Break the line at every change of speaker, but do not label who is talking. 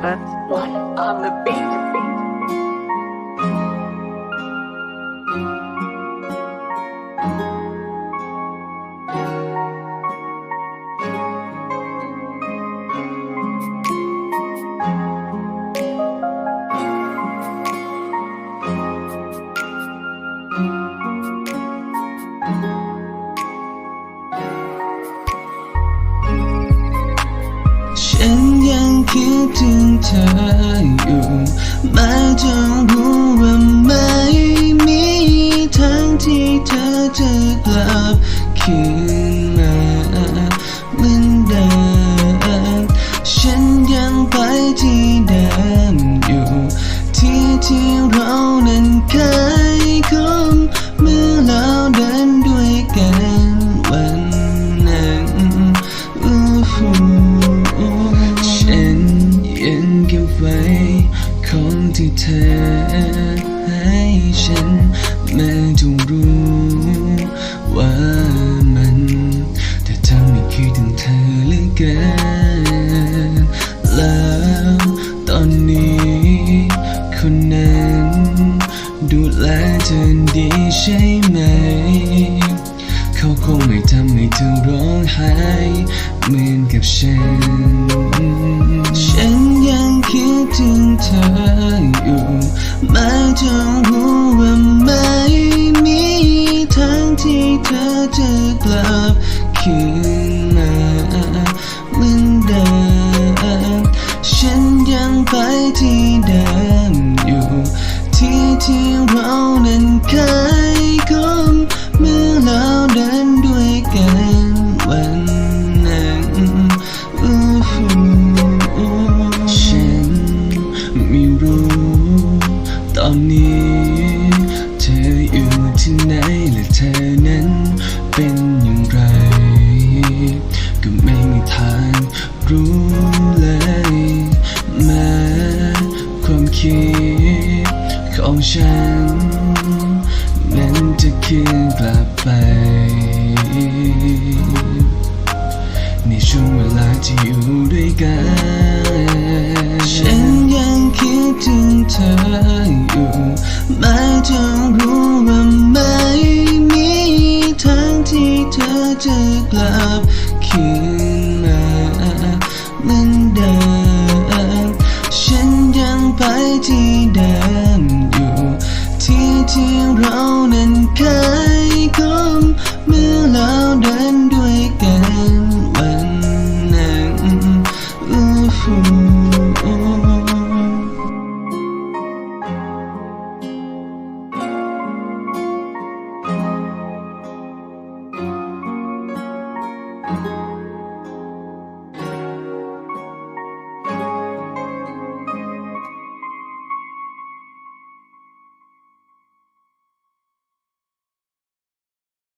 Cut
One on the beat.
ฉันยังคิดถึง เธออยู่มาจะรู้ว่าไม่มีทางที่เธอจะกลับคืน ที่เธอให้ฉันแม้จะรู้ว่ามันแต่ทำให้คิดถึงเธอเหลือเกินแล้วตอนนี้ คนนั้น ดูแลเธอดีใช่ไหม เขาคงไม่ทำให้เธอร้องไห้เหมือนกับฉัน ฉันยังคิดถึงเธอ แม้จะรู้ว่าไม่มีทางที่เธอจะกลับคืนมาเหมือนเดิมฉันยังไปที่ นนี้ เธออยู่ที่ไหนและเธอนั้นเป็นอย่างไร ก็ไม่มีทางรู้เลยแม้ความคิดของฉัน นั้นจะคืนกลับไป ในช่วงเวลาที่อยู่ด้วยกัน แม้จะรู้ว่าไม่มีทางที่เธอจะกลับคืนมาเหมือนเดิมฉันยังไปที่เดิมอยู่ ที่ที่เรานั้นเคยคุ้นเมื่อเราเดินด้วยกันวันนั้นอู้หู